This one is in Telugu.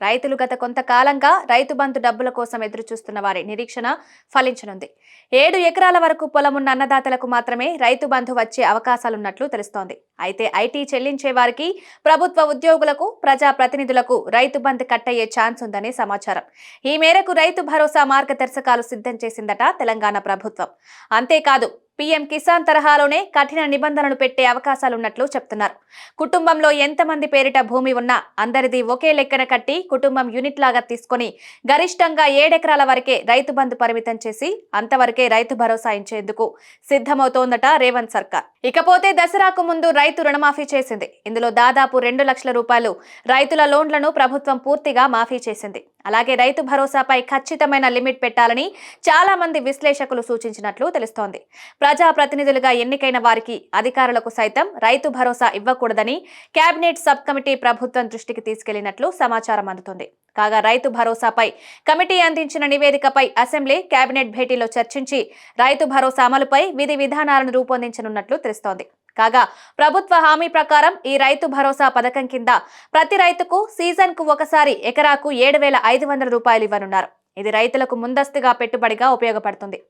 రైతులు గత కొంతకాలంగా రైతు బంధు డబ్బుల కోసం ఎదురుచూస్తున్న వారి నిరీక్షణ ఫలించనుంది. ఏడు ఎకరాల వరకు పొలమున్న అన్నదాతలకు మాత్రమే రైతు బంధు వచ్చే అవకాశాలున్నట్లు తెలుస్తోంది. అయితే ఐటీ చెల్లించే వారికి ప్రభుత్వ ఉద్యోగులకు ప్రజా ప్రతినిధులకు రైతు బంధు కట్టయ్యే ఛాన్స్ ఉందని సమాచారం. ఈ మేరకు రైతు భరోసా మార్గదర్శకాలు సిద్ధం చేసిందట తెలంగాణ ప్రభుత్వం. అంతేకాదు పీఎం కిసాన్ తరహాలోనే కఠిన నిబంధనలు పెట్టే అవకాశాలున్నట్లు చెప్తున్నారు. కుటుంబంలో ఎంతమంది పేరిట భూమి ఉన్నా అందరిది ఒకే లెక్కన కట్టి కుటుంబం యూనిట్ లాగా తీసుకొని గరిష్టంగా ఏడెకరాల వరకే రైతు బంధు పరిమితం చేసి అంతవరకే రైతు భరోసా ఇచ్చేందుకు సిద్ధమవుతోందట రేవంత్ సర్కార్. ఇకపోతే దసరాకు ముందు రైతు రుణమాఫీ చేసింది. ఇందులో దాదాపు రెండు లక్షల రూపాయలు రైతుల లోన్లను ప్రభుత్వం పూర్తిగా మాఫీ చేసింది. అలాగే రైతు భరోసాపై ఖచ్చితమైన లిమిట్ పెట్టాలని చాలా మంది విశ్లేషకులు సూచించినట్లు తెలుస్తోంది. ప్రజా ప్రతినిధులుగా ఎన్నికైన వారికి అధికారులకు సైతం రైతు భరోసా ఇవ్వకూడదని కేబినెట్ సబ్ కమిటీ ప్రభుత్వం దృష్టికి తీసుకెళ్ళినట్లు సమాచారం అందుతుంది. కాగా రైతు భరోసాపై కమిటీ అందించిన నివేదికపై అసెంబ్లీ కేబినెట్ భేటీలో చర్చించి రైతు భరోసా అమలుపై విధి విధానాలను రూపొందించనున్నట్లు తెలుస్తోంది. కాగా ప్రభుత్వ హామీ ప్రకారం ఈ రైతు భరోసా పథకం కింద ప్రతి రైతుకు సీజన్కు ఒకసారి ఎకరాకు ఏడు వేల ఐదు వందల రూపాయలు ఇవ్వనున్నారు. ఇది రైతులకు ముందస్తుగా పెట్టుబడిగా ఉపయోగపడుతుంది.